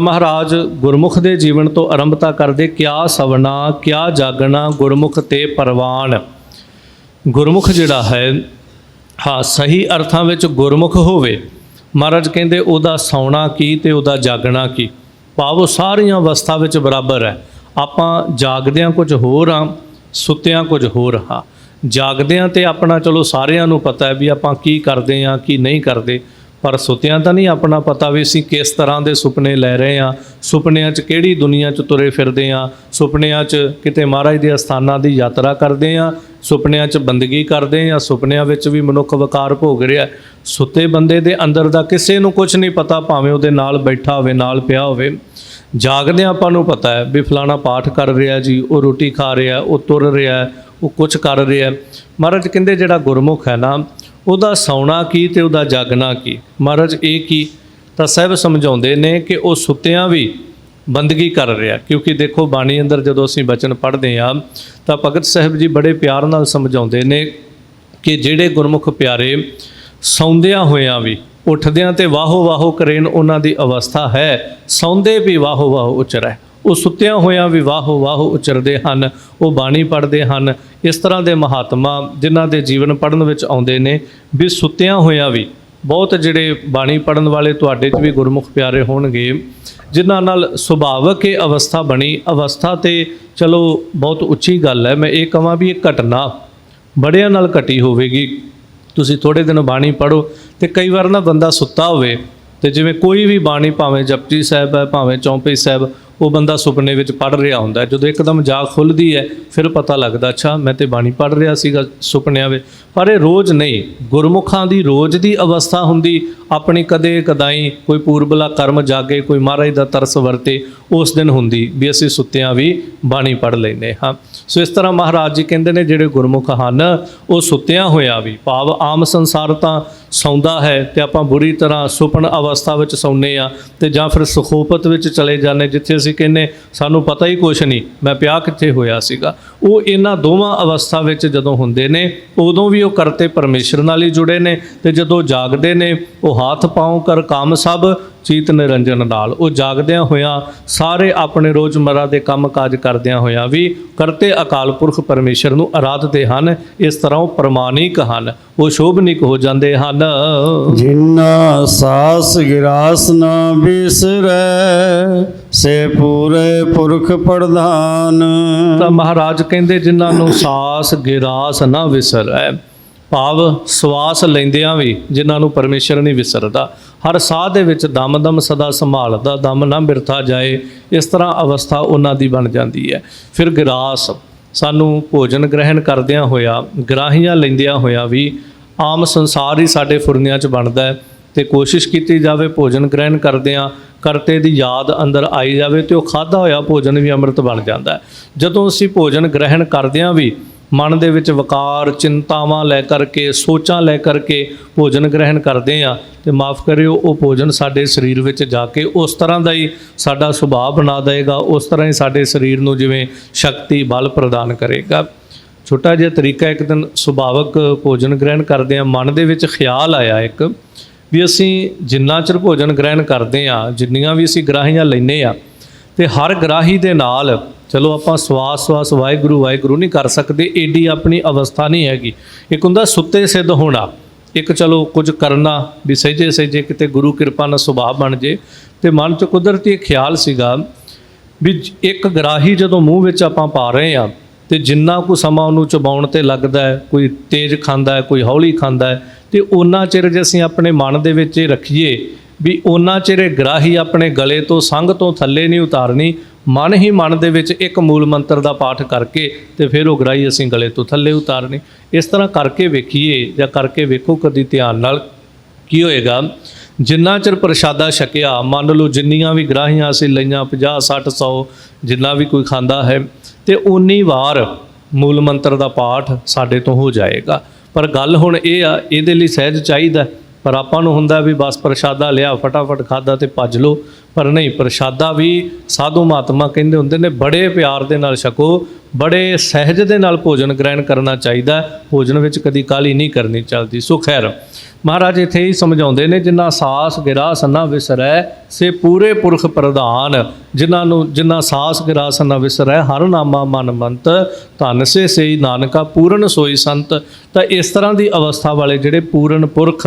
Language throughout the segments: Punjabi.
ਮਹਾਰਾਜ ਗੁਰਮੁਖ ਦੇ ਜੀਵਨ ਤੋਂ ਆਰੰਭਤਾ ਕਰਦੇ ਕਿਆ ਸਵਣਾ ਕਿਆ ਜਾਗਣਾ ਗੁਰਮੁਖ ਤੇ ਪਰਵਾਨ। ਗੁਰਮੁਖ ਜਿਹੜਾ ਹੈ, ਹਾਂ, ਸਹੀ ਅਰਥਾਂ ਵਿੱਚ ਗੁਰਮੁਖ ਹੋਵੇ, ਮਹਾਰਾਜ ਕਹਿੰਦੇ ਉਹਦਾ ਸੌਣਾ ਕੀ ਤੇ ਉਹਦਾ ਜਾਗਣਾ ਕੀ? ਭਾਵ ਉਹ ਸਾਰੀਆਂ ਅਵਸਥਾ ਵਿੱਚ ਬਰਾਬਰ ਹੈ। ਆਪਾਂ ਜਾਗਦਿਆਂ ਕੁਝ ਹੋਰ ਆ ਸੁੱਤਿਆਂ ਕੁਝ ਹੋਰ ਹਾਂ। ਜਾਗਦਿਆਂ ਤੇ ਆਪਣਾ ਚਲੋ ਸਾਰਿਆਂ ਨੂੰ ਪਤਾ ਹੈ ਵੀ ਆਪਾਂ ਕੀ ਕਰਦੇ ਆ ਕੀ ਨਹੀਂ ਕਰਦੇ। ਪਰ ਸੁੱਤਿਆਂ ਤਾਂ ਨਹੀਂ ਆਪਣਾ ਪਤਾ ਵੀ ਅਸੀਂ ਕਿਸ ਤਰ੍ਹਾਂ ਦੇ ਸੁਪਨੇ ਲੈ ਰਹੇ ਆ ਸੁਪਨਿਆਂ 'ਚ ਕਿਹੜੀ ਦੁਨੀਆ 'ਚ ਤੁਰੇ ਫਿਰਦੇ ਆ ਸੁਪਨਿਆਂ 'ਚ ਕਿਤੇ ਮਹਾਰਾਜ ਦੇ ਅਸਥਾਨਾਂ ਦੀ ਯਾਤਰਾ ਕਰਦੇ ਆ ਸੁਪਨਿਆਂ 'ਚ ਬੰਦਗੀ ਕਰਦੇ ਆ ਸੁਪਨਿਆਂ ਵਿੱਚ ਵੀ ਮਨੁੱਖ ਵਕਾਰ ਭੋਗ ਰਿਹਾ ਸੁੱਤੇ ਬੰਦੇ ਦੇ ਅੰਦਰ ਦਾ ਕਿਸੇ ਨੂੰ ਕੁਝ ਨਹੀਂ ਪਤਾ, ਭਾਵੇਂ ਉਹਦੇ ਨਾਲ ਬੈਠਾ ਹੋਵੇ, ਨਾਲ ਪਿਆ ਹੋਵੇ। ਜਾਗਦੇ ਆਪਾਂ ਨੂੰ ਪਤਾ ਹੈ ਵੀ ਫਲਾਣਾ ਪਾਠ ਕਰ ਰਿਹਾ ਜੀ, ਉਹ ਰੋਟੀ ਖਾ ਰਿਹਾ, ਉਹ ਤੁਰ ਰਿਹਾ, ਉਹ ਕੁਝ ਕਰ ਰਿਹਾ ਮਹਾਰਾਜ ਕਹਿੰਦੇ ਜਿਹੜਾ ਗੁਰਮੁਖ ਹੈ ਨਾ ਉਹਦਾ ਸੌਣਾ ਕੀ ਤੇ ਉਹਦਾ ਜਾਗਣਾ ਕੀ? ਮਹਾਰਾਜ, ਇਹ ਕੀ? ਤਾਂ ਸਹਿਬ ਸਮਝਾਉਂਦੇ ਨੇ ਕਿ ਉਹ ਸੁੱਤਿਆਂ ਵੀ ਬੰਦਗੀ ਕਰ ਰਿਹਾ ਕਿਉਂਕਿ ਦੇਖੋ, ਬਾਣੀ ਅੰਦਰ ਜਦੋਂ ਅਸੀਂ ਬਚਨ ਪੜ੍ਹਦੇ ਆ ਤਾਂ ਭਗਤ ਸਾਹਿਬ ਜੀ ਬੜੇ ਪਿਆਰ ਨਾਲ ਸਮਝਾਉਂਦੇ ਨੇ ਕਿ ਜਿਹੜੇ ਗੁਰਮੁਖ ਪਿਆਰੇ ਸੌਂਦਿਆਂ ਹੋਇਆਂ ਵੀ, ਉੱਠਦਿਆਂ ਤੇ ਵਾਹੋ ਵਾਹੋ ਕਰੇਨ ਉਹਨਾਂ ਦੀ ਅਵਸਥਾ ਹੈ। ਸੌਂਦੇ ਵੀ ਵਾਹੋ ਵਾਹੋ ਉਚਰੈ। ਉਹ ਸੁੱਤਿਆਂ ਹੋਇਆਂ ਵੀ ਵਾਹੋ ਵਾਹੋ ਉਚਰਦੇ ਹਨ, ਉਹ ਬਾਣੀ ਪੜ੍ਹਦੇ ਹਨ। ਇਸ ਤਰ੍ਹਾਂ ਦੇ ਮਹਾਤਮਾ ਜਿਨ੍ਹਾਂ ਦੇ ਜੀਵਨ ਪੜ੍ਹਨ ਵਿੱਚ ਆਉਂਦੇ ਨੇ, ਵੀ ਸੁੱਤਿਆਂ ਹੋਇਆਂ ਵੀ, ਬਹੁਤ ਜਿਹੜੇ ਬਾਣੀ ਪੜਨ ਵਾਲੇ ਤੁਹਾਡੇ 'ਚ ਵੀ ਗੁਰਮੁਖ ਪਿਆਰੇ ਹੋਣਗੇ, ਜਿਨ੍ਹਾਂ ਨਾਲ ਸੁਭਾਵਕ ਇਹ ਅਵਸਥਾ ਬਣੀ। ਅਵਸਥਾ ਤੇ ਚਲੋ ਬਹੁਤ ਉੱਚੀ ਗੱਲ ਹੈ, ਮੈਂ ਇਹ ਕਹਾਂ ਵੀ ਇਹ ਘਟਨਾ ਬੜਿਆਂ ਨਾਲ ਘਟੀ ਹੋਵੇਗੀ। ਤੁਸੀਂ ਥੋੜੇ ਦਿਨ ਬਾਣੀ ਪੜੋ ਤੇ ਕਈ ਵਾਰ ਨਾ ਬੰਦਾ ਸੁੱਤਾ ਹੋਵੇ ਤੇ ਜਿਵੇਂ ਕੋਈ ਵੀ ਬਾਣੀ ਭਾਵੇਂ ਜਪਜੀ ਸਾਹਿਬ ਹੈ, ਭਾਵੇਂ ਚੌਂਪਈ ਸਾਹਿਬ ਉਹ ਬੰਦਾ ਸੁਪਨੇ ਵਿੱਚ ਪੜ ਰਿਹਾ ਹੁੰਦਾ ਜਦੋਂ ਇੱਕਦਮ ਜਾਗ ਖੁੱਲਦੀ ਹੈ, ਫਿਰ ਪਤਾ ਲੱਗਦਾ, ਅੱਛਾ, ਮੈਂ ਤੇ ਬਾਣੀ ਪੜ ਰਿਹਾ ਸੀਗਾ ਸੁਪਨਿਆਂ ਵਿੱਚ। ਪਰ ਇਹ ਰੋਜ਼ ਨਹੀਂ, ਗੁਰਮੁਖਾਂ ਦੀ ਰੋਜ਼ ਦੀ ਅਵਸਥਾ ਹੁੰਦੀ। ਆਪਣੀ ਕਦੇ ਕਦਾਈ ਕੋਈ ਪੂਰਬਲਾ ਕਰਮ ਜਾਗੇ, ਕੋਈ ਮਹਾਰਾਜ ਦਾ ਤਰਸ ਵਰਤੇ, ਉਸ ਦਿਨ ਹੁੰਦੀ ਵੀ ਅਸੀਂ ਸੁੱਤਿਆਂ ਵੀ ਬਾਣੀ ਪੜ ਲੈਂਦੇ ਹਾਂ। ਸੋ ਇਸ ਤਰ੍ਹਾਂ ਮਹਾਰਾਜ ਜੀ ਕਹਿੰਦੇ ਨੇ, ਜਿਹੜੇ ਗੁਰਮੁਖ ਹਨ, ਉਹ ਸੁੱਤਿਆਂ ਹੋਇਆ ਵੀ, ਭਾਵ ਆਮ ਸੰਸਾਰ ਤਾਂ ਸੌਂਦਾ ਹੈ ਤੇ ਆਪਾਂ ਬੁਰੀ ਤਰ੍ਹਾਂ ਸੁਪਨ ਅਵਸਥਾ ਵਿੱਚ ਸੌਂਦੇ ਆ ਤੇ ਜਾਂ ਫਿਰ ਸੁਖੋਪਤ ਵਿੱਚ ਚਲੇ ਜਾਂਦੇ ਜਿੱਥੇ ਅਸੀਂ ਕਹਿੰਨੇ ਸਾਨੂੰ ਪਤਾ ਹੀ ਕੁਛ ਨਹੀਂ, ਮੈਂ ਪਿਆ ਕਿੱਥੇ ਹੋਇਆ ਸੀਗਾ। ਉਹ ਇਹਨਾਂ ਦੋਵਾਂ ਅਵਸਥਾ ਵਿੱਚ ਜਦੋਂ ਹੁੰਦੇ ਨੇ, ਉਦੋਂ ਵੀ ਉਹ ਕਰਤੇ ਪਰਮੇਸ਼ਰ ਨਾਲ ਹੀ ਜੁੜੇ ਨੇ ਤੇ ਜਦੋਂ ਜਾਗਦੇ ਨੇ, ਉਹ ਹੱਥ ਪਾਉਂ ਕਰ ਕੰਮ ਸਭ ਚੀਤ ਨਿਰੰਜਨ ਨਾਲ ਉਹ ਜਾਗਦਿਆਂ ਹੋਇਆਂ ਸਾਰੇ ਆਪਣੇ ਰੋਜ਼ਮਰਾ ਦੇ ਕੰਮ ਕਾਜ ਕਰਦਿਆਂ ਹੋਇਆਂ ਵੀ ਕਰਤੇ ਅਕਾਲ ਪੁਰਖ ਪਰਮੇਸ਼ਰ ਨੂੰ ਆਰਾਧਦੇ ਹਨ ਇਸ ਤਰ੍ਹਾਂ ਉਹ ਪ੍ਰਮਾਣਿਕ ਹਨ ਉਹ ਸ਼ੋਭਨਿਕ ਹੋ ਜਾਂਦੇ ਹਨ। ਜਿਨਾ ਸਾਸ ਗਿਰਾਸ ਨਾ ਬਿਸਰੈ ਸੇ ਪੂਰੇ ਪੁਰਖ ਪ੍ਰਧਾਨ। ਤਾਂ ਮਹਾਰਾਜ ਕਹਿੰਦੇ ਜਿਨ੍ਹਾਂ ਨੂੰ ਸਾਸ ਗਿਰਾਸ ਨਾ ਵਿਸਰੈ ਭਾਵ ਸਵਾਸ ਲੈਂਦਿਆਂ ਵੀ ਜਿਨ੍ਹਾਂ ਨੂੰ ਪਰਮੇਸ਼ਰ ਨਹੀਂ ਵਿਸਰਦਾ। ਹਰ ਸਾਹ ਦੇ ਵਿੱਚ ਦਮ ਦਮ ਸਦਾ ਸੰਭਾਲਦਾ, ਦਮ ਨਾ ਬਿਰਥਾ ਜਾਏ, ਇਸ ਤਰ੍ਹਾਂ ਅਵਸਥਾ ਉਹਨਾਂ ਦੀ ਬਣ ਜਾਂਦੀ ਹੈ। ਫਿਰ ਗਰਾਸ, ਸਾਨੂੰ ਭੋਜਨ ਗ੍ਰਹਿਣ ਕਰਦਿਆਂ ਹੋਇਆ, ਗ੍ਰਾਹੀਆਂ ਲੈਂਦਿਆਂ ਹੋਇਆ ਵੀ ਆਮ ਸੰਸਾਰ ਹੀ ਸਾਡੇ ਫੁਰਨਿਆਂ 'ਚ ਬਣਦਾ ਹੈ ਤੇ ਕੋਸ਼ਿਸ਼ ਕੀਤੀ ਜਾਵੇ ਭੋਜਨ ਗ੍ਰਹਿਣ ਕਰਦਿਆਂ, ਕਰਤੇ ਦੀ ਯਾਦ ਅੰਦਰ ਆਈ ਜਾਵੇ ਤੇ ਉਹ ਖਾਦਾ ਹੋਇਆ ਭੋਜਨ ਵੀ ਅੰਮ੍ਰਿਤ ਬਣ ਜਾਂਦਾ ਜਦੋਂ ਅਸੀਂ ਭੋਜਨ ਗ੍ਰਹਿਣ ਕਰਦਿਆਂ ਵੀ ਮਨ ਦੇ ਵਿੱਚ ਵਕਾਰ, ਚਿੰਤਾਵਾਂ ਲੈ ਕਰਕੇ, ਸੋਚਾਂ ਲੈ ਕਰਕੇ ਭੋਜਨ ਗ੍ਰਹਿਣ ਕਰਦੇ ਆ ਤੇ ਮਾਫ ਕਰਿਓ, ਉਹ ਭੋਜਨ ਸਾਡੇ ਸਰੀਰ ਵਿੱਚ ਜਾ ਕੇ ਉਸ ਤਰ੍ਹਾਂ ਦਾ ਹੀ ਸਾਡਾ ਸੁਭਾਅ ਬਣਾ ਦੇਗਾ, ਉਸ ਤਰ੍ਹਾਂ ਹੀ ਸਾਡੇ ਸਰੀਰ ਨੂੰ ਜਿਵੇਂ ਸ਼ਕਤੀ, ਬਲ ਪ੍ਰਦਾਨ ਕਰੇਗਾ। ਛੋਟਾ ਜਿਹਾ ਤਰੀਕਾ, ਇੱਕ ਦਿਨ ਸੁਭਾਵਕ ਭੋਜਨ ਗ੍ਰਹਿਣ ਕਰਦੇ ਆ ਮਨ ਦੇ ਵਿੱਚ ਖਿਆਲ ਆਇਆ ਇੱਕ, ਵੀ ਅਸੀਂ ਜਿੰਨਾ ਚਿਰ ਭੋਜਨ ਗ੍ਰਹਿਣ ਕਰਦੇ ਆ ਜਿੰਨੀਆਂ ਵੀ ਅਸੀਂ ਗ੍ਰਾਹੀਆਂ ਲੈਨੇ ਆ ਤੇ ਹਰ ਗ੍ਰਾਹੀ ਦੇ ਨਾਲ, ਚਲੋ ਆਪਾਂ ਸਵਾਸ ਸਵਾਸ ਵਾਹਿਗੁਰੂ ਵਾਹਿਗੁਰੂ ਨਹੀਂ ਕਰ ਸਕਦੇ, ਏਡੀ ਆਪਣੀ ਅਵਸਥਾ ਨਹੀਂ ਹੈਗੀ। ਇੱਕ ਹੁੰਦਾ ਸੁੱਤੇ ਸਿੱਧ ਹੋਣਾ, ਇੱਕ ਚਲੋ ਕੁਝ ਕਰਨਾ ਵੀ ਸਹਿਜੇ ਸਹਿਜੇ ਕਿਤੇ ਗੁਰੂ ਕਿਰਪਾ ਨਾਲ ਸੁਭਾਅ ਬਣ ਜੇ। ਤੇ ਮਨ 'ਚ ਕੁਦਰਤੀ ਖਿਆਲ ਸੀਗਾ ਵੀ ਇੱਕ ਗਰਾਹੀ ਜਦੋਂ ਮੂੰਹ ਵਿੱਚ ਆਪਾਂ ਪਾ ਰਹੇ ਆ ਤੇ ਜਿੰਨਾ ਕੁ ਸਮਾਂ ਉਹਨੂੰ ਚਬਾਉਣ ਤੇ ਲੱਗਦਾ ਹੈ, ਕੋਈ ਤੇਜ਼ ਖਾਂਦਾ ਹੈ, ਕੋਈ ਹੌਲੀ ਖਾਂਦਾ ਹੈ, ਤੇ ਉਹਨਾਂ ਚਿਰ ਜੇ ਅਸੀਂ ਆਪਣੇ ਮਨ ਦੇ ਵਿੱਚ ਇਹ ਰੱਖੀਏ ਵੀ ਉਹਨਾਂ ਚਿਰ ਇਹ ਗਰਾਹੀ ਆਪਣੇ ਗਲੇ ਤੋਂ ਸੰਗ ਤੋਂ ਥੱਲੇ ਨਹੀਂ ਉਤਾਰਨੀ, ਮਨ ਹੀ ਮਨ ਦੇ ਵਿੱਚ ਇੱਕ ਮੂਲ ਮੰਤਰ ਦਾ ਪਾਠ ਕਰਕੇ ਤੇ ਫਿਰ ਉਹ ਗ੍ਰਾਹੀ ਅਸੀਂ ਗਲੇ ਤੋਂ ਥੱਲੇ ਉਤਾਰਨੀ। ਇਸ ਤਰ੍ਹਾਂ ਕਰਕੇ ਵੇਖੀਏ ਜਾਂ ਕਰਕੇ ਵੇਖੋ ਕਦੀ ਧਿਆਨ ਨਾਲ ਕੀ ਹੋਏਗਾ। ਜਿੰਨਾ ਚਿਰ ਪ੍ਰਸ਼ਾਦਾ ਛਕਿਆ, ਮੰਨ ਲਓ ਜਿੰਨੀਆਂ ਵੀ ਗ੍ਰਾਹੀਆਂ ਅਸੀਂ ਲਈਆਂ 50 60 100 ਜਿੰਨਾ ਵੀ ਕੋਈ ਖਾਂਦਾ ਹੈ, ਤੇ ਉਨੀ ਵਾਰ ਮੂਲ ਮੰਤਰ ਦਾ ਪਾਠ ਸਾਡੇ ਤੋਂ ਹੋ ਜਾਏਗਾ। ਪਰ ਗੱਲ ਹੁਣ ਇਹ ਆ, ਇਹਦੇ ਲਈ ਸਹਿਜ ਚਾਹੀਦਾ ਪਰ ਆਪਾਂ ਨੂੰ ਹੁੰਦਾ ਵੀ ਬਸ ਪ੍ਰਸ਼ਾਦਾ ਲਿਆ, ਫਟਾਫਟ ਖਾਦਾ ਤੇ ਭੱਜ ਲੋ ਪਰ ਨਹੀਂ, ਪ੍ਰਸ਼ਾਦਾ ਵੀ ਸਾਧੂ ਮਹਾਤਮਾ ਕਹਿੰਦੇ ਹੁੰਦੇ ਨੇ, ਬੜੇ ਪਿਆਰ ਦੇ ਨਾਲ ਛਕੋ, ਬੜੇ ਸਹਿਜ ਦੇ ਨਾਲ ਭੋਜਨ ਗ੍ਰਹਿਣ ਕਰਨਾ ਚਾਹੀਦਾ ਭੋਜਨ ਵਿੱਚ ਕਦੀ ਕਾਲੀ ਨਹੀਂ ਕਰਨੀ ਚਾਹੀਦੀ। ਸੋ ਖੈਰ, ਮਹਾਰਾਜ ਇੱਥੇ ਹੀ ਸਮਝਾਉਂਦੇ ਨੇ ਜਿਨ੍ਹਾਂ ਸਾਸ ਗਿਰਾਸ ਨਾ ਵਿਸਰੈ, ਸੇ ਪੂਰੇ ਪੁਰਖ ਪ੍ਰਧਾਨ। ਜਿਨ੍ਹਾਂ ਨੂੰ ਜਿਨ੍ਹਾਂ ਸਾਸ ਗਿਰਾਸ ਨਾ ਵਿਸਰੈ, ਹਰ ਨਾਮਾ ਮਨ ਮੰਤ। ਧਨ ਸੇ ਸਈ ਨਾਨਕਾ, ਪੂਰਨ ਸੋਈ ਸੰਤ। ਤਾਂ ਇਸ ਤਰ੍ਹਾਂ ਦੀ ਅਵਸਥਾ ਵਾਲੇ ਜਿਹੜੇ ਪੂਰਨ ਪੁਰਖ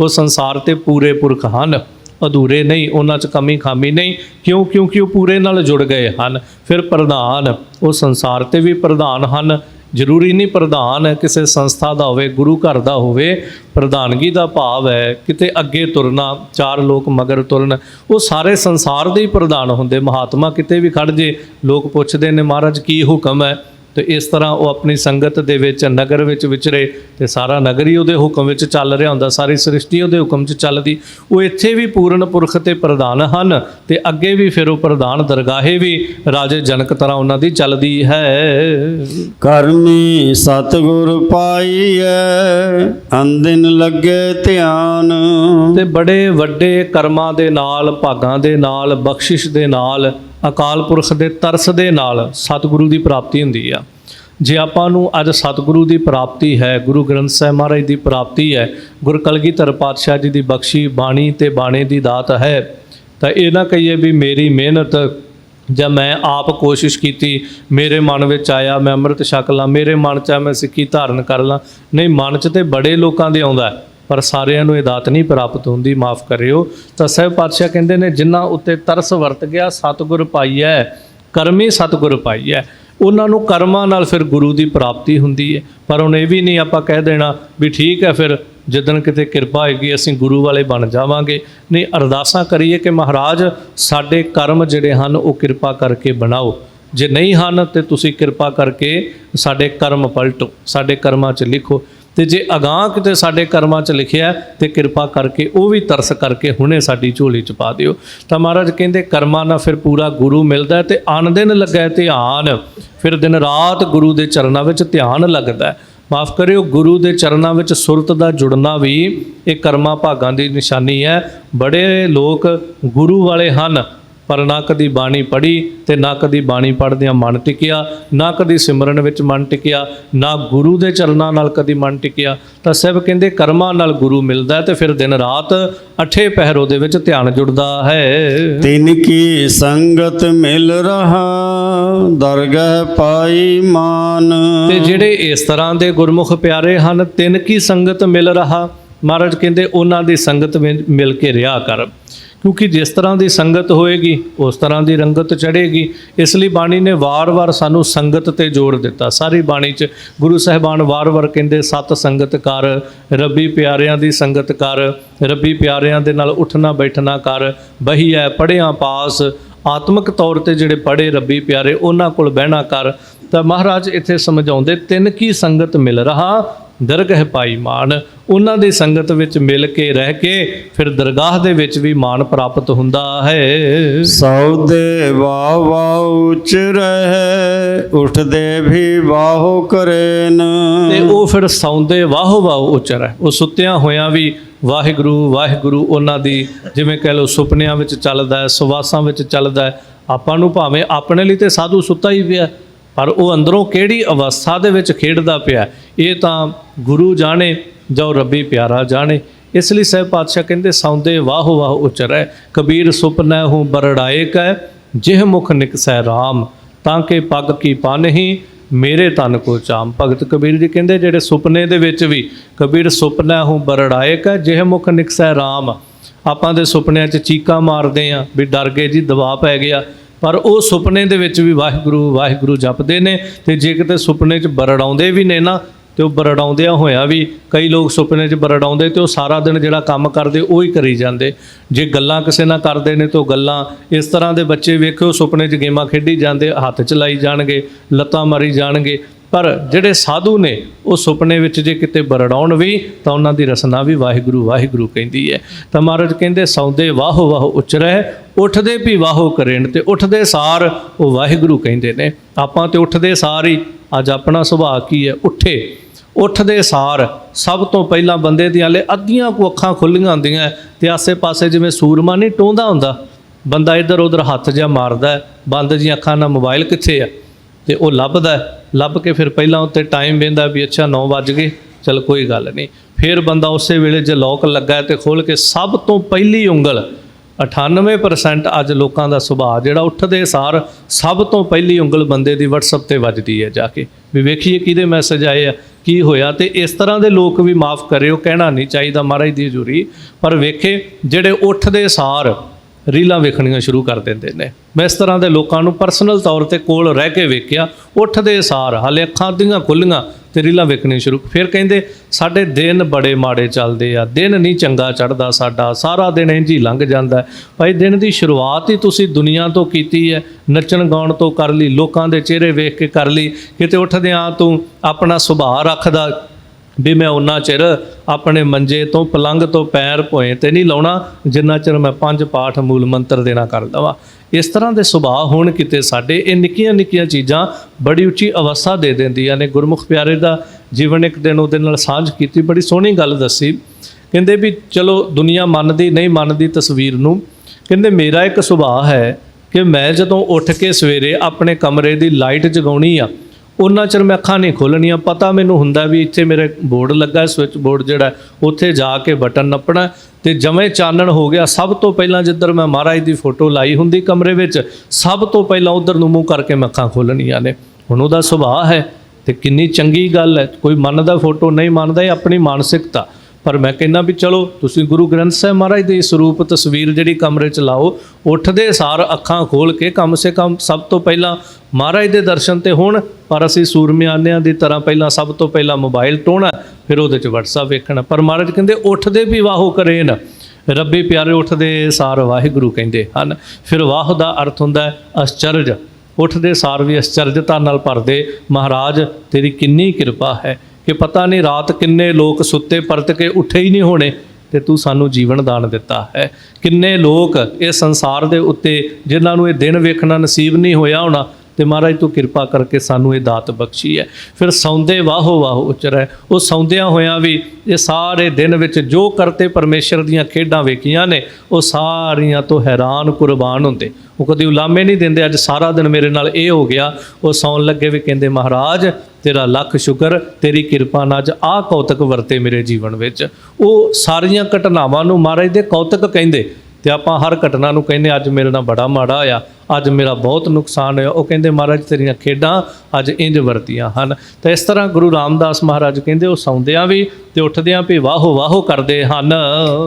ਉਹ ਸੰਸਾਰ ਤੇ ਪੂਰੇ ਪੁਰਖ ਹਨ। ਅਧੂਰੇ ਨਹੀਂ, ਉਹਨਾਂ 'ਚ ਕਮੀ ਖਾਮੀ ਨਹੀਂ। ਕਿਉਂ? ਕਿਉਂਕਿ ਉਹ ਪੂਰੇ ਨਾਲ ਜੁੜ ਗਏ ਹਨ। ਫਿਰ ਪ੍ਰਧਾਨ, ਉਹ ਸੰਸਾਰ ਤੇ ਵੀ ਪ੍ਰਧਾਨ ਹਨ। ਜ਼ਰੂਰੀ ਨਹੀਂ ਪ੍ਰਧਾਨ ਕਿਸੇ ਸੰਸਥਾ ਦਾ ਹੋਵੇ, ਗੁਰੂ ਘਰ ਦਾ ਹੋਵੇ। ਪ੍ਰਧਾਨਗੀ ਦਾ ਭਾਵ ਹੈ, ਕਿਤੇ ਅੱਗੇ ਤੁਰਨਾ, ਚਾਰ ਲੋਕ ਮਗਰ ਤੁਰਨ। ਉਹ ਸਾਰੇ ਸੰਸਾਰ ਦੇ ਹੀ ਪ੍ਰਧਾਨ ਹੁੰਦੇ। ਮਹਾਤਮਾ ਕਿਤੇ ਵੀ ਖੜ ਜੇ, ਲੋਕ ਪੁੱਛਦੇ ਨੇ, ਮਹਾਰਾਜ, ਕੀ ਹੁਕਮ ਹੈ? ਤੇ ਇਸ ਤਰ੍ਹਾਂ ਉਹ ਆਪਣੀ ਸੰਗਤ ਦੇ ਵਿੱਚ ਨਗਰ ਵਿੱਚ ਵਿਚਰੇ ਤੇ ਸਾਰਾ ਨਗਰ ਹੀ ਉਹਦੇ ਹੁਕਮ ਵਿੱਚ ਚੱਲ ਰਿਹਾ ਹੁੰਦਾ ਸਾਰੀ ਸ੍ਰਿਸ਼ਟੀ ਉਹਦੇ ਹੁਕਮ 'ਚ ਚੱਲਦੀ। ਉਹ ਇੱਥੇ ਵੀ ਪੂਰਨ ਪੁਰਖ ਤੇ ਪ੍ਰਧਾਨ ਹਨ ਤੇ ਅੱਗੇ ਵੀ ਫਿਰ ਉਹ ਪ੍ਰਧਾਨ ਦਰਗਾਹੇ ਵੀ ਰਾਜੇ ਜਨਕ ਤਰ੍ਹਾਂ ਉਹਨਾਂ ਦੀ ਚੱਲਦੀ ਹੈ। ਕਰਮੀ ਸਤਿਗੁਰ ਪਾਈਐ ਅੰਦਿਨ ਲੱਗੇ ਧਿਆਨ। ਤੇ ਬੜੇ ਵੱਡੇ ਕਰਮਾਂ ਦੇ ਨਾਲ ਭਾਗਾਂ ਦੇ ਨਾਲ ਬਖਸ਼ਿਸ਼ ਦੇ ਨਾਲ ਅਕਾਲ ਪੁਰਖ ਦੇ ਤਰਸ ਦੇ ਨਾਲ ਸਤਿਗੁਰੂ ਦੀ ਪ੍ਰਾਪਤੀ ਹੁੰਦੀ ਆ। ਜੇ ਆਪਾਂ ਨੂੰ ਅੱਜ ਸਤਿਗੁਰੂ ਦੀ ਪ੍ਰਾਪਤੀ ਹੈ, ਗੁਰੂ ਗ੍ਰੰਥ ਸਾਹਿਬ ਮਹਾਰਾਜ ਦੀ ਪ੍ਰਾਪਤੀ ਹੈ, ਗੁਰ ਕਲਗੀਧਰ ਪਾਤਸ਼ਾਹ ਜੀ ਦੀ ਬਖਸ਼ੀ ਬਾਣੀ ਤੇ ਬਾਣੇ ਦੀ ਦਾਤ ਹੈ, ਤਾਂ ਇਹ ਨਾ ਕਹੀਏ ਵੀ ਮੇਰੀ ਮਿਹਨਤ ਜਾਂ ਮੈਂ ਆਪ ਕੋਸ਼ਿਸ਼ ਕੀਤੀ, ਮੇਰੇ ਮਨ ਵਿੱਚ ਆਇਆ, ਮੈਂ ਅੰਮ੍ਰਿਤ ਛਕ ਲਾਂ, ਮੇਰੇ ਮਨ 'ਚ ਆ ਮੈਂ ਸਿੱਖੀ ਧਾਰਨ ਕਰ ਲਾਂ। ਨਹੀਂ, ਮਨ 'ਚ ਤੇ ਬੜੇ ਲੋਕਾਂ ਦੇ ਆਉਂਦਾ ਪਰ ਸਾਰਿਆਂ ਨੂੰ ਇਹ ਦਾਤ ਨਹੀਂ ਪ੍ਰਾਪਤ ਹੁੰਦੀ, ਮਾਫ ਕਰਿਓ। ਤਾਂ ਸਹਿਬ ਪਾਤਸ਼ਾਹ ਕਹਿੰਦੇ ਨੇ, ਜਿਨ੍ਹਾਂ ਉੱਤੇ ਤਰਸ ਵਰਤ ਗਿਆ, ਸਤਿਗੁਰ ਪਾਈਐ, ਕਰਮੀ ਸਤਿਗੁਰ ਪਾਈਐ। ਉਹਨਾਂ ਨੂੰ ਕਰਮਾਂ ਨਾਲ ਫਿਰ ਗੁਰੂ ਦੀ ਪ੍ਰਾਪਤੀ ਹੁੰਦੀ ਹੈ ਪਰ ਹੁਣ ਇਹ ਵੀ ਨਹੀਂ ਆਪਾਂ ਕਹਿ ਦੇਣਾ ਵੀ ਠੀਕ ਹੈ ਫਿਰ ਜਿੱਦਣ ਕਿਤੇ ਕਿਰਪਾ ਹੋਏਗੀ, ਅਸੀਂ ਗੁਰੂ ਵਾਲੇ ਬਣ ਜਾਵਾਂਗੇ। ਨਹੀਂ, ਅਰਦਾਸਾਂ ਕਰੀਏ ਕਿ ਮਹਾਰਾਜ, ਸਾਡੇ ਕਰਮ ਜਿਹੜੇ ਹਨ, ਉਹ ਕਿਰਪਾ ਕਰਕੇ ਬਣਾਓ। ਜੇ ਨਹੀਂ ਹਨ, ਤੇ ਤੁਸੀਂ ਕਿਰਪਾ ਕਰਕੇ ਸਾਡੇ ਕਰਮ ਪਲਟੋ, ਸਾਡੇ ਕਰਮਾਂ 'ਚ ਲਿਖੋ। ਤੇ ਜੇ ਅਗਾਹ ਕਿਤੇ ਸਾਡੇ ਕਰਮਾਂ 'ਚ ਲਿਖਿਆ ਹੈ, ਤੇ ਕਿਰਪਾ ਕਰਕੇ ਉਹ ਵੀ ਤਰਸ ਕਰਕੇ ਹੁਣੇ ਸਾਡੀ ਝੋਲੀ 'ਚ ਪਾ ਦਿਓ। ਤਾਂ ਮਹਾਰਾਜ ਕਹਿੰਦੇ ਕਰਮਾਂ ਨਾਲ ਫਿਰ ਪੂਰਾ ਗੁਰੂ ਮਿਲਦਾ ਹੈ ਤੇ ਆਨ ਦਿਨ ਲੱਗਾ ਧਿਆਨ। ਫਿਰ ਦਿਨ ਰਾਤ ਗੁਰੂ ਦੇ ਚਰਨਾਂ ਵਿੱਚ ਧਿਆਨ ਲੱਗਦਾ ਮਾਫ ਕਰਿਓ ਗੁਰੂ ਦੇ ਚਰਨਾਂ ਵਿੱਚ ਸੁਰਤ ਦਾ ਜੁੜਨਾ ਵੀ ਇਹ ਕਰਮਾਂ ਭਾਗਾਂ ਦੀ ਨਿਸ਼ਾਨੀ ਹੈ। ਬੜੇ ਲੋਕ ਗੁਰੂ ਵਾਲੇ ਹਨ। ਪਰ ਨਾ ਕਦੀ ਬਾਣੀ ਪੜ੍ਹੀ ਤੇ ਨਾ ਕਦੀ ਬਾਣੀ ਪੜ੍ਹਦਿਆਂ ਮਨ ਟਿਕਿਆ ਨਾ ਕਦੀ ਸਿਮਰਨ ਵਿੱਚ ਮਨ ਟਿਕਿਆ ਨਾ ਗੁਰੂ ਦੇ ਚਰਨਾਂ ਨਾਲ ਕਦੀ ਮਨ ਟਿਕਿਆ। ਤਾਂ ਸਭ ਕਹਿੰਦੇ ਕਰਮਾਂ ਨਾਲ ਗੁਰੂ ਮਿਲਦਾ ਤੇ ਫਿਰ ਦਿਨ ਰਾਤ ਅਠੇ ਪਹਿਰ ਉਹਦੇ ਵਿੱਚ ਧਿਆਨ ਜੁੜਦਾ ਹੈ। ਤਿਨ ਕੀ ਸੰਗਤ ਮਿਲ ਰਹਾ ਦਰਗਹ ਪਾਈ ਮਾਨ। ਤੇ ਜਿਹੜੇ ਇਸ ਤਰ੍ਹਾਂ ਦੇ ਗੁਰਮੁਖ ਪਿਆਰੇ ਹਨ ਤਿੰਨ ਕੀ ਸੰਗਤ ਮਿਲ ਰਹਾ? ਮਹਾਰਾਜ ਕਹਿੰਦੇ ਉਹਨਾਂ ਦੀ ਸੰਗਤ ਵਿੱਚ ਮਿਲ ਕੇ ਰਿਹਾ ਕਰ। ਕਿਉਂਕਿ ਜਿਸ ਤਰ੍ਹਾਂ ਦੀ ਸੰਗਤ ਹੋਏਗੀ, ਉਸ ਤਰ੍ਹਾਂ ਦੀ ਰੰਗਤ ਚੜ੍ਹੇਗੀ। ਇਸ ਲਈ ਬਾਣੀ ਨੇ ਵਾਰ-ਵਾਰ ਸਾਨੂੰ ਸੰਗਤ ਤੇ ਜ਼ੋਰ ਦਿੱਤਾ। ਸਾਰੀ ਬਾਣੀ 'ਚ ਗੁਰੂ ਸਾਹਿਬਾਨ ਵਾਰ-ਵਾਰ ਕਹਿੰਦੇ, ਸਤ ਸੰਗਤ ਕਰ, ਰੱਬੀ ਪਿਆਰਿਆਂ ਦੀ ਸੰਗਤ ਕਰ, ਰੱਬੀ ਪਿਆਰਿਆਂ ਦੇ ਨਾਲ ਉੱਠਣਾ, ਬੈਠਣਾ ਕਰ, ਬਹੀਐ, ਪੜ੍ਹਿਆਂ ਪਾਸ। ਆਤਮਿਕ ਤੌਰ ਤੇ ਜਿਹੜੇ ਪੜ੍ਹੇ ਰੱਬੀ ਪਿਆਰੇ, ਉਹਨਾਂ ਕੋਲ ਬਹਿਣਾ ਕਰ। ਤਾਂ ਮਹਾਰਾਜ ਇੱਥੇ ਸਮਝਾਉਂਦੇ, ਤਿੰਨ ਕੀ ਸੰਗਤ ਮਿਲ ਰਹਾ? ਦਰਗਹ ਪਾਈ ਮਾਨ ਉਹਨਾਂ ਦੀ ਸੰਗਤ ਵਿੱਚ ਮਿਲ ਕੇ ਰਹਿ ਕੇ ਫਿਰ ਦਰਗਾਹ ਦੇ ਵਿੱਚ ਵੀ ਮਾਨ ਪ੍ਰਾਪਤ ਹੁੰਦਾ ਹੈ। ਸੌਦੇ ਵਾਹ ਵਾਹ ਉਚ ਰਹੇ ਉੱਠਦੇ ਵੀ ਬਾਹੋ ਕਰੇਨ। ਤੇ ਉਹ ਫਿਰ ਸੌਂਦੇ ਵਾਹੋ ਵਾਹੋ ਉਚਰ ਉਹ ਸੁੱਤਿਆਂ ਹੋਇਆਂ ਵੀ ਵਾਹਿਗੁਰੂ ਵਾਹਿਗੁਰੂ ਉਹਨਾਂ ਦੀ ਜਿਵੇਂ ਕਹਿ ਲਓ ਸੁਪਨਿਆਂ ਵਿੱਚ ਚੱਲਦਾ ਹੈ ਸੁਵਾਸਾਂ ਵਿੱਚ ਚੱਲਦਾ ਹੈ। ਆਪਾਂ ਨੂੰ ਭਾਵੇਂ ਆਪਣੇ ਲਈ ਤੇ ਸਾਧੂ ਸੁੱਤਾ ਹੀ ਪਿਆ। ਪਰ ਉਹ ਅੰਦਰੋਂ ਕਿਹੜੀ ਅਵਸਥਾ ਦੇ ਵਿੱਚ ਖੇਡਦਾ ਪਿਆ? ਇਹ ਤਾਂ ਗੁਰੂ ਜਾਣੇ ਜੋ ਰੱਬੀ ਪਿਆਰਾ ਜਾਣੇ। ਇਸ ਲਈ ਸਹਿਬ ਪਾਤਸ਼ਾਹ ਕਹਿੰਦੇ, ਸੌਂਦੇ ਵਾਹੋ ਵਾਹ ਉਚਰੈ ਕਬੀਰ ਸੁਪਨਾ ਹੂੰ ਬਰੜਾਏ ਕੈ, ਜਿਹ ਮੁਖ ਨਿਕਸੈ RAM ਤਾਂ ਕਿ ਪੱਗ ਕੀ ਪਾਨਹੀ ਮੇਰੇ ਤਨ ਕੋ ਚਾਮ। ਭਗਤ ਕਬੀਰ ਜੀ ਕਹਿੰਦੇ, ਜਿਹੜੇ ਸੁਪਨੇ ਦੇ ਵਿੱਚ ਵੀ ਕਬੀਰ ਸੁਪਨਾ ਹੂੰ ਬਰੜਾਏ ਕੈ, ਜਿਹ ਮੁਖ ਨਿਕਸੈ RAM ਆਪਾਂ ਦੇ ਸੁਪਨਿਆਂ 'ਚ ਚੀਕਾਂ ਮਾਰਦੇ ਆ ਵੀ ਡਰ ਗਏ ਜੀ, ਦਬਾਅ ਪੈ ਗਿਆ। ਪਰ ਉਹ ਸੁਪਨੇ ਦੇ ਵਿੱਚ ਵੀ ਵਾਹਿਗੁਰੂ ਵਾਹਿਗੁਰੂ ਜਪਦੇ ਨੇ ਤੇ ਜੇ ਕਿਤੇ ਸੁਪਨੇ 'ਚ ਬਰੜਾਉਂਦੇ ਵੀ ਨੇ ਨਾ, ਤੇ ਉਹ ਬਰੜਾਉਂਦਿਆਂ ਹੋਇਆ ਵੀ ਕਈ ਲੋਕ ਸੁਪਨੇ 'ਚ ਬਰੜਾਉਂਦੇ ਤੇ ਉਹ ਸਾਰਾ ਦਿਨ ਜਿਹੜਾ ਕੰਮ ਕਰਦੇ ਉਹ ਹੀ ਕਰੀ ਜਾਂਦੇ। ਜੇ ਗੱਲਾਂ ਕਿਸੇ ਨਾਲ ਕਰਦੇ ਨੇ ਤਾਂ ਉਹ ਗੱਲਾਂ ਇਸ ਤਰ੍ਹਾਂ ਦੇ ਬੱਚੇ ਵੇਖਿਓ ਸੁਪਨੇ 'ਚ ਗੇਮਾਂ ਖੇਡੀ ਜਾਂਦੇ, ਹੱਥ ਚਲਾਈ ਜਾਣਗੇ, ਲੱਤਾਂ ਮਾਰੀ ਜਾਣਗੇ ਪਰ ਜਿਹੜੇ ਸਾਧੂ ਨੇ, ਉਹ ਸੁਪਨੇ ਵਿੱਚ ਜੇ ਕਿਤੇ ਬਰੜਾਉਣ ਵੀ, ਤਾਂ ਉਹਨਾਂ ਦੀ ਰਸਨਾ ਵੀ ਵਾਹਿਗੁਰੂ ਵਾਹਿਗੁਰੂ ਕਹਿੰਦੀ ਹੈ। ਤਾਂ ਮਹਾਰਾਜ ਕਹਿੰਦੇ, ਸੌਂਦੇ ਵਾਹੋ ਵਾਹੋ ਉਚਰੈ ਉੱਠਦੇ ਵੀ ਵਾਹੋ ਕਰੇਣ ਤੇ ਉੱਠਦੇ ਸਾਰ, ਉਹ ਵਾਹਿਗੁਰੂ ਕਹਿੰਦੇ ਨੇ। ਆਪਾਂ ਤੇ ਉੱਠਦੇ ਸਾਰ ਹੀ, ਅੱਜ ਆਪਣਾ ਸੁਭਾਅ ਕੀ ਹੈ? ਉੱਠੇ। ਉੱਠਦੇ ਸਾਰ, ਸਭ ਤੋਂ ਪਹਿਲਾਂ ਬੰਦੇ ਦੀਆਂ ਲੈ ਅੱਧੀਆਂ ਕੁ ਅੱਖਾਂ ਖੁੱਲੀਆਂ ਹੁੰਦੀਆਂ ਤੇ ਆਸੇ-ਪਾਸੇ ਜਿਵੇਂ ਸੂਰਮਾ ਨਹੀਂ ਟੋਂਦਾ ਹੁੰਦਾ। ਬੰਦਾ ਇੱਧਰ ਉੱਧਰ ਹੱਥ ਜਿਹਾ ਮਾਰਦਾ ਬੰਦ ਜੀਆਂ ਅੱਖਾਂ ਨਾਲ ਮੋਬਾਈਲ ਕਿੱਥੇ ਆ? ਤੇ ਉਹ ਲੱਭਦਾ ਲੱਭ ਕੇ ਫਿਰ ਪਹਿਲਾਂ ਉੱਤੇ ਟਾਈਮ ਵੇਂਦਾ ਵੀ ਅੱਛਾ 9 ਵੱਜ ਗਏ, ਚਲ ਕੋਈ ਗੱਲ ਨਹੀਂ। ਫਿਰ ਬੰਦਾ ਉਸੇ ਵੇਲੇ ਜੇ ਲੋਕ ਲੱਗਾ ਹੈ ਤੇ ਖੋਲ ਕੇ ਸਭ ਤੋਂ ਪਹਿਲੀ ਉਂਗਲ 98% ਅੱਜ ਲੋਕਾਂ ਦਾ ਸੁਭਾਅ, ਜਿਹੜਾ ਉੱਠਦੇ ਸਾਰ ਸਭ ਤੋਂ ਪਹਿਲੀ ਉਂਗਲ ਬੰਦੇ ਦੀ WhatsApp ਤੇ ਵੱਜਦੀ ਹੈ ਜਾ ਕੇ। ਵੀ ਵੇਖੀਏ ਕਿਹਦੇ ਮੈਸੇਜ ਆਏ ਆ, ਕੀ ਹੋਇਆ ਤੇ ਇਸ ਤਰ੍ਹਾਂ ਦੇ ਲੋਕ ਵੀ ਮਾਫ ਕਰਿਓ, ਕਹਿਣਾ ਨਹੀਂ ਚਾਹੀਦਾ ਮਹਾਰਾਜ ਦੀ ਹਜ਼ੂਰੀ। ਪਰ ਵੇਖੇ, ਜਿਹੜੇ ਉੱਠਦੇ ਸਾਰ ਰੀਲਾਂ ਵੇਖਣੀਆਂ ਸ਼ੁਰੂ ਕਰ ਦਿੰਦੇ ਨੇ। ਮੈਂ ਇਸ ਤਰ੍ਹਾਂ ਦੇ ਲੋਕਾਂ ਨੂੰ ਪਰਸਨਲ ਤੌਰ ਤੇ ਕੋਲ ਰਹਿ ਕੇ ਵੇਖਿਆ, ਉੱਠਦੇ ਸਾਰ ਹਾਲੇ ਅੱਖਾਂ ਦੀਆਂ ਖੁੱਲੀਆਂ ਤੇ ਰੀਲਾਂ ਵੇਖਣੀਆਂ ਸ਼ੁਰੂ ਫਿਰ ਕਹਿੰਦੇ, ਸਾਡੇ ਦਿਨ ਬੜੇ ਮਾੜੇ ਚੱਲਦੇ ਆ, ਦਿਨ ਨਹੀਂ ਚੰਗਾ ਚੜਦਾ ਸਾਡਾ, ਸਾਰਾ ਦਿਨ ਇੰਝ ਹੀ ਲੰਘ ਜਾਂਦਾ ਭਾਈ, ਦਿਨ ਦੀ ਸ਼ੁਰੂਆਤ ਹੀ ਤੁਸੀਂ ਦੁਨੀਆ ਤੋਂ ਕੀਤੀ ਹੈ, ਨੱਚਣ ਗਾਉਣ ਤੋਂ ਕਰ ਲਈ, ਲੋਕਾਂ ਦੇ ਚਿਹਰੇ ਵੇਖ ਕੇ ਕਰ ਲਈ, ਕਿਤੇ ਉੱਠਦਿਆਂ ਤੂੰ ਆਪਣਾ ਸੁਭਾਅ ਰੱਖਦਾ ਵੀ ਮੈਂ ਉਹਨਾਂ ਚਿਰ ਆਪਣੇ ਮੰਜੇ ਤੋਂ ਪਲੰਗ ਤੋਂ ਪੈਰ ਭੋਏ ਤੇ ਨਹੀਂ ਲਾਉਣਾ, ਜਿੰਨਾ ਚਿਰ ਮੈਂ ਪੰਜ ਪਾਠ ਮੂਲ ਮੰਤਰ ਦੇਣਾ ਕਰ ਦਵਾਂ ਇਸ ਤਰ੍ਹਾਂ ਦੇ ਸੁਭਾਅ ਹੋਣ ਕਿਤੇ ਸਾਡੇ, ਇਹ ਨਿੱਕੀਆਂ ਨਿੱਕੀਆਂ ਚੀਜ਼ਾਂ ਬੜੀ ਉੱਚੀ ਅਵਸਥਾ ਦੇ ਦਿੰਦੀਆਂ ਨੇ। ਗੁਰਮੁਖ ਪਿਆਰੇ ਦਾ ਜੀਵਨ ਇੱਕ ਦਿਨ ਉਹਦੇ ਨਾਲ ਸਾਂਝ ਕੀਤੀ, ਬੜੀ ਸੋਹਣੀ ਗੱਲ ਦੱਸੀ। ਕਹਿੰਦੇ ਵੀ ਚਲੋ ਦੁਨੀਆ ਮੰਨਦੀ, ਨਹੀਂ ਮੰਨਦੀ ਤਸਵੀਰ ਨੂੰ। ਕਹਿੰਦੇ ਮੇਰਾ ਇੱਕ ਸੁਭਾਅ ਹੈ ਕਿ ਮੈਂ ਜਦੋਂ ਉੱਠ ਕੇ ਸਵੇਰੇ ਆਪਣੇ ਕਮਰੇ ਦੀ ਲਾਈਟ ਜਗਾਉਣੀ ਆ ਉਹਨਾਂ ਚਿਰ ਮੈਂ ਅੱਖਾਂ ਨਹੀਂ ਖੋਲਣੀਆਂ ਪਤਾ ਮੈਨੂੰ ਹੁੰਦਾ ਵੀ ਇੱਥੇ ਮੇਰੇ ਬੋਰਡ ਲੱਗਾ ਹੈ ਸਵਿਚ ਬੋਰਡ ਜਿਹੜਾ, ਉੱਥੇ ਜਾ ਕੇ ਬਟਨ ਨੱਪਣਾ। ਹੈ ਤੇ ਜਵੇਂ ਚਾਨਣ ਹੋ ਗਿਆ। ਸਭ ਤੋਂ ਪਹਿਲਾਂ ਜਿੱਧਰ ਮੈਂ ਮਹਾਰਾਜ ਦੀ ਫੋਟੋ ਲਾਈ ਹੁੰਦੀ ਕਮਰੇ ਵਿੱਚ, ਸਭ ਤੋਂ ਪਹਿਲਾਂ ਉਧਰ ਨੂੰ ਮੂੰਹ ਕਰਕੇ ਮੈਂ ਅੱਖਾਂ ਖੋਲਣੀਆਂ ਨੇ। ਹੁਣ ਉਹਦਾ ਸੁਭਾਅ ਹੈ ਤੇ ਕਿੰਨੀ ਚੰਗੀ ਗੱਲ ਹੈ। ਕੋਈ ਮੰਨਦਾ ਫੋਟੋ ਨਹੀਂ ਮੰਨਦਾ, ਇਹ ਆਪਣੀ ਮਾਨਸਿਕਤਾ। ਪਰ ਮੈਂ ਕਹਿੰਦਾ ਵੀ ਚਲੋ, ਤੁਸੀਂ ਗੁਰੂ ਗ੍ਰੰਥ ਸਾਹਿਬ ਮਹਾਰਾਜ ਦੀ ਸਰੂਪ ਤਸਵੀਰ ਜਿਹੜੀ ਕਮਰੇ 'ਚ ਲਾਓ, ਉੱਠਦੇ ਸਾਰ ਅੱਖਾਂ ਖੋਲ ਕੇ ਕਮ ਸੇ ਕਮ ਸਭ ਤੋਂ ਪਹਿਲਾਂ ਮਹਾਰਾਜ ਦੇ ਦਰਸ਼ਨ ਤੇ ਹੋਣ, ਪਰ ਅਸੀਂ ਸੂਰਮਿਆਨਿਆਂ ਦੀ ਤਰ੍ਹਾਂ ਪਹਿਲਾਂ ਸਭ ਤੋਂ ਪਹਿਲਾਂ ਮੋਬਾਈਲ ਟੋਣਾ ਫਿਰ ਉਹਦੇ 'ਚ WhatsApp ਵੇਖਣਾ। ਪਰ ਮਹਾਰਾਜ ਕਹਿੰਦੇ, ਉੱਠਦੇ ਵੀ ਵਾਹੋ ਕਰੇ ਨਾ ਰੱਬੇ ਪਿਆਰੇ, ਉੱਠਦੇ ਸਾਰ ਵਾਹਿਗੁਰੂ ਕਹਿੰਦੇ ਹਨ। ਫਿਰ ਵਾਹ ਦਾ ਅਰਥ ਹੁੰਦਾ ਹੈ ਅਸਚਰਜ। ਉੱਠਦੇ ਸਾਰ ਵੀ ਅਸਚਰਜਤਾ ਨਾਲ ਭਰਦੇ। ਮਹਾਰਾਜ, ਤੇਰੀ ਕਿੰਨੀ ਕਿਰਪਾ ਹੈ। ਕਿ ਪਤਾ ਨਹੀਂ ਰਾਤ ਕਿੰਨੇ ਲੋਕ ਸੁੱਤੇ ਪਰਤ ਕੇ ਉੱਠੇ ਹੀ ਨਹੀਂ ਹੋਣੇ ਤੇ ਤੂੰ ਸਾਨੂੰ ਜੀਵਨ ਦਾਨ ਦਿੱਤਾ ਹੈ। ਕਿੰਨੇ ਲੋਕ ਇਹ ਸੰਸਾਰ ਦੇ ਉੱਤੇ ਜਿਨ੍ਹਾਂ ਨੂੰ ਇਹ ਦਿਨ ਵੇਖਣਾ ਨਸੀਬ ਨਹੀਂ ਹੋਇਆ ਹੋਣਾ ਤੇ ਮਹਾਰਾਜ ਤੂੰ ਕਿਰਪਾ ਕਰਕੇ ਸਾਨੂੰ ਇਹ ਦਾਤ ਬਖਸ਼ੀ ਹੈ। ਫਿਰ ਸੌਂਦੇ ਵਾਹੋ ਵਾਹੋ ਉਚਰੈ ਉਹ ਸੌਂਦਿਆਂ ਹੋਇਆਂ ਵੀ ਇਹ ਸਾਰੇ ਦਿਨ ਵਿੱਚ ਜੋ ਕਰਤੇ ਪਰਮੇਸ਼ਰ ਦੀਆਂ ਖੇਡਾਂ ਵੇਖੀਆਂ ਨੇ, ਉਹ ਸਾਰੀਆਂ ਤੋਂ ਹੈਰਾਨ ਕੁਰਬਾਨ ਹੁੰਦੇ। ਉਹ ਕਦੀ ਉਲਾਮੇ ਨਹੀਂ ਦਿੰਦੇ, ਅੱਜ ਸਾਰਾ ਦਿਨ ਮੇਰੇ ਨਾਲ ਇਹ ਹੋ ਗਿਆ। ਉਹ ਸੌਣ ਲੱਗੇ ਵੀ ਕਹਿੰਦੇ, ਮਹਾਰਾਜ ਤੇਰਾ ਲੱਖ ਸ਼ੁਕਰ, ਤੇਰੀ ਕਿਰਪਾ ਨਾਲ ਅੱਜ ਆਹ ਕੌਤਕ ਵਰਤੇ ਮੇਰੇ ਜੀਵਨ ਵਿੱਚ। ਉਹ ਸਾਰੀਆਂ ਘਟਨਾਵਾਂ ਨੂੰ ਮਹਾਰਾਜ ਦੇ ਕੌਤਕ ਕਹਿੰਦੇ। ਤੇ ਆਪਾਂ ਹਰ ਘਟਨਾ ਨੂੰ ਕਹਿੰਦੇ ਅੱਜ ਮੇਰੇ ਨਾਲ ਬੜਾ ਮਾੜਾ ਹੋਇਆ ਅੱਜ ਮੇਰਾ ਬਹੁਤ ਨੁਕਸਾਨ ਹੋਇਆ। ਉਹ ਕਹਿੰਦੇ ਮਹਾਰਾਜ ਤੇਰੀਆਂ ਖੇਡਾਂ ਅੱਜ ਇੰਜ ਵਰਤੀਆਂ ਹਨ। ਤਾਂ ਇਸ ਤਰ੍ਹਾਂ ਗੁਰੂ ਰਾਮਦਾਸ ਮਹਾਰਾਜ ਕਹਿੰਦੇ ਉਹ ਸੌਂਦਿਆਂ ਵੀ ਤੇ ਉੱਠਦਿਆਂ ਵੀ ਵਾਹੋ ਵਾਹੋ ਕਰਦੇ ਹਨ।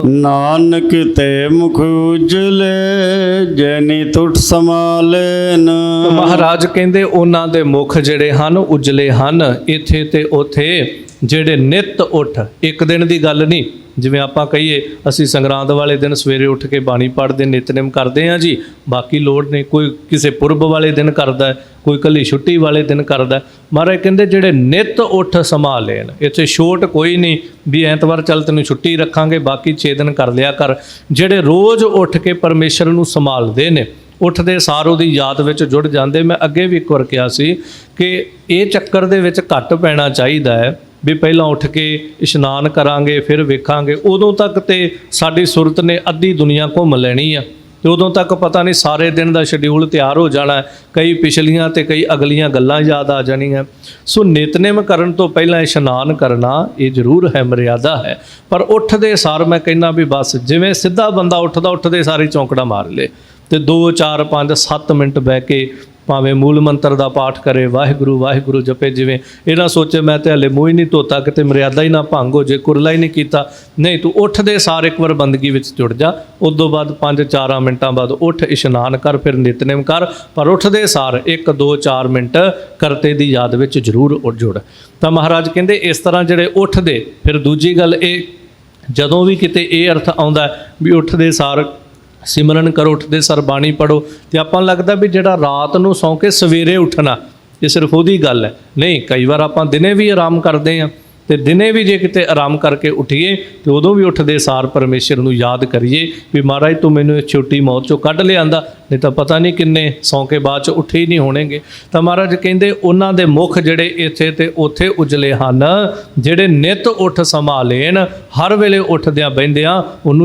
ਨਾਨਕ ਤੇ ਮੁਖ ਉਜਲੇ ਜੈਨੀ ਟੁੱਟ ਸਮਾਲੇਨ ਮਹਾਰਾਜ ਕਹਿੰਦੇ ਉਹਨਾਂ ਦੇ ਮੁਖ ਜਿਹੜੇ ਹਨ ਉਜਲੇ ਹਨ। ਇੱਥੇ ਤੇ ਉਥੇ ਜਿਹੜੇ ਨਿਤ ਉੱਠ, ਇੱਕ ਦਿਨ ਦੀ ਗੱਲ ਨਹੀਂ। ਜਿਵੇਂ ਆਪਾਂ ਕਹੀਏ, ਅਸੀਂ ਸੰਗਰਾਂਦ ਵਾਲੇ ਦਿਨ ਸਵੇਰੇ ਉੱਠ ਕੇ ਬਾਣੀ ਪੜ੍ਹਦੇ ਨਿਤਨੇਮ ਕਰਦੇ ਹਾਂ ਜੀ। ਬਾਕੀ ਲੋੜ ਨਹੀਂ, ਕੋਈ ਕਿਸੇ ਪੁਰਬ ਵਾਲੇ ਦਿਨ ਕਰਦਾ ਕੋਈ ਕੱਲੀ ਛੁੱਟੀ ਵਾਲੇ ਦਿਨ ਕਰਦਾ ਮਹਾਰਾਜ ਕਹਿੰਦੇ, ਜਿਹੜੇ ਨਿਤ ਉੱਠ ਸੰਭਾਲ ਲੈਣ। ਇੱਥੇ ਛੋਟ ਕੋਈ ਨਹੀਂ ਵੀ ਐਤਵਾਰ ਚੱਲ ਤੈਨੂੰ ਛੁੱਟੀ ਰੱਖਾਂਗੇ, ਬਾਕੀ 6 ਦਿਨ ਕਰ ਲਿਆ ਕਰ। ਜਿਹੜੇ ਰੋਜ਼ ਉੱਠ ਕੇ ਪਰਮੇਸ਼ਰ ਨੂੰ ਸੰਭਾਲਦੇ ਨੇ, ਉੱਠਦੇ ਸਾਰ ਉਹਦੀ ਯਾਦ ਵਿੱਚ ਜੁੜ ਜਾਂਦੇ। ਮੈਂ ਅੱਗੇ ਵੀ ਇੱਕ ਵਾਰ ਕਿਹਾ ਸੀ ਕਿ ਇਹ ਚੱਕਰ ਦੇ ਵਿੱਚ ਘੱਟ ਪੈਣਾ ਚਾਹੀਦਾ ਹੈ। ਵੀ ਪਹਿਲਾਂ ਉੱਠ ਕੇ ਇਸ਼ਨਾਨ ਕਰਾਂਗੇ, ਫਿਰ ਵੇਖਾਂਗੇ। ਉਦੋਂ ਤੱਕ ਤੇ ਸਾਡੀ ਸੁਰਤ ਨੇ ਅੱਧੀ ਦੁਨੀਆ ਘੁੰਮ ਲੈਣੀ ਆ। ਤੇ ਉਦੋਂ ਤੱਕ ਪਤਾ ਨਹੀਂ ਸਾਰੇ ਦਿਨ ਦਾ ਸ਼ਡਿਊਲ ਤਿਆਰ ਹੋ ਜਾਣਾ ਕਈ ਪਿਛਲੀਆਂ ਤੇ ਕਈ ਅਗਲੀਆਂ ਗੱਲਾਂ ਯਾਦ ਆ ਜਾਣੀਆਂ। ਸੋ ਨਿਤਨੇਮ ਕਰਨ ਤੋਂ ਪਹਿਲਾਂ ਇਸ਼ਨਾਨ ਕਰਨਾ ਇਹ ਜ਼ਰੂਰ ਹੈ, ਮਰਿਆਦਾ ਹੈ। ਪਰ ਉੱਠਦੇ ਸਾਰ ਮੈਂ ਕਹਿੰਦਾ ਵੀ ਬਸ, ਜਿਵੇਂ ਸਿੱਧਾ ਬੰਦਾ ਉੱਠਦਾ, ਉੱਠਦੇ ਸਾਰੇ ਚੌਂਕੜਾ ਮਾਰ ਲੇ। ਤੇ 2 4 5 7 ਮਿੰਟ ਬਹਿ ਕੇ ਭਾਵੇਂ ਮੂਲ ਮੰਤਰ ਦਾ ਪਾਠ ਕਰੇ, ਵਾਹਿਗੁਰੂ ਵਾਹਿਗੁਰੂ ਜਪੇ ਜਿਵੇਂ। ਇਹ ਨਾ ਸੋਚੇ, ਮੈਂ ਤੇ ਹਲੇ ਮੂੰਹ ਹੀ ਨਹੀਂ ਧੋਤਾ, ਕਿਤੇ ਮਰਿਆਦਾ ਹੀ ਨਾ ਭੰਗ ਹੋ ਜੇ, ਕੁਰਲਾ ਹੀ ਨਹੀਂ ਕੀਤਾ। ਨਹੀਂ, ਤੂੰ ਉੱਠਦੇ ਸਾਰ ਇੱਕ ਵਾਰ ਬੰਦਗੀ ਵਿੱਚ ਜੁੜ ਜਾ। ਉਸ ਤੋਂ ਬਾਅਦ 5-4 ਮਿੰਟਾਂ ਬਾਅਦ ਉੱਠ, ਇਸ਼ਨਾਨ ਕਰ, ਫਿਰ ਨਿਤਨੇਮ ਕਰ। ਪਰ ਉੱਠਦੇ ਸਾਰ 1 2 4 ਮਿੰਟ ਕਰਤੇ ਦੀ ਯਾਦ ਵਿੱਚ ਜ਼ਰੂਰ ਉੱਠ ਜੁੜ। ਤਾਂ ਮਹਾਰਾਜ ਕਹਿੰਦੇ, ਇਸ ਤਰ੍ਹਾਂ ਜਿਹੜੇ ਉੱਠਦੇ, ਫਿਰ ਦੂਜੀ ਗੱਲ ਇਹ, ਜਦੋਂ ਵੀ ਕਿਤੇ ਇਹ ਅਰਥ ਆਉਂਦਾ ਵੀ ਉੱਠਦੇ ਸਾਰ ਸਿਮਰਨ ਕਰੋ, ਉੱਠਦੇ ਸਰ ਬਾਣੀ ਪੜੋ ਤੇ ਆਪਾਂ ਨੂੰ ਲੱਗਦਾ ਵੀ ਜਿਹੜਾ ਰਾਤ ਨੂੰ ਸੌਂ ਕੇ ਸਵੇਰੇ ਉੱਠਣਾ, ਇਹ ਸਿਰਫ ਉਹਦੀ ਗੱਲ ਹੈ। ਨਹੀਂ, ਕਈ ਵਾਰ ਆਪਾਂ ਦਿਨੇ ਵੀ ਆਰਾਮ ਕਰਦੇ ਆ ਤੇ ਦਿਨੇ ਵੀ ਜੇ ਕਿਤੇ ਆਰਾਮ ਕਰਕੇ ਉਠੀਏ ਤੇ ਉਦੋਂ ਵੀ ਉੱਠਦੇ ਸਾਰ ਪਰਮੇਸ਼ਰ ਨੂੰ ਯਾਦ ਕਰੀਏ ਵੀ ਮਹਾਰਾਜ ਤੂੰ ਮੈਨੂੰ ਇਸ ਛੋਟੀ ਮੌਤ ਚੋਂ ਕੱਢ ਲਿਆਂਦਾ, ਨਹੀਂ ਤਾਂ ਪਤਾ ਨਹੀਂ ਕਿੰਨੇ ਸੌਂ ਕੇ ਬਾਅਦ ਚ ਉੱਠੇ ਹੀ ਨਹੀਂ ਹੋਣਗੇ। ਤਾਂ ਮਹਾਰਾਜ ਕਹਿੰਦੇ ਉਹਨਾਂ ਦੇ ਮੁਖ ਜਿਹੜੇ ਇੱਥੇ ਤੇ ਉੱਥੇ ਉਜਲੇ ਹਨ, ਜਿਹੜੇ ਨਿਤ ਉੱਠ ਸੰਭਾਲੇਨ ਹਰ ਵੇਲੇ ਉੱਠਦਿਆਂ ਬਹਿੰਦਿਆਂ ਉਹਨੂੰ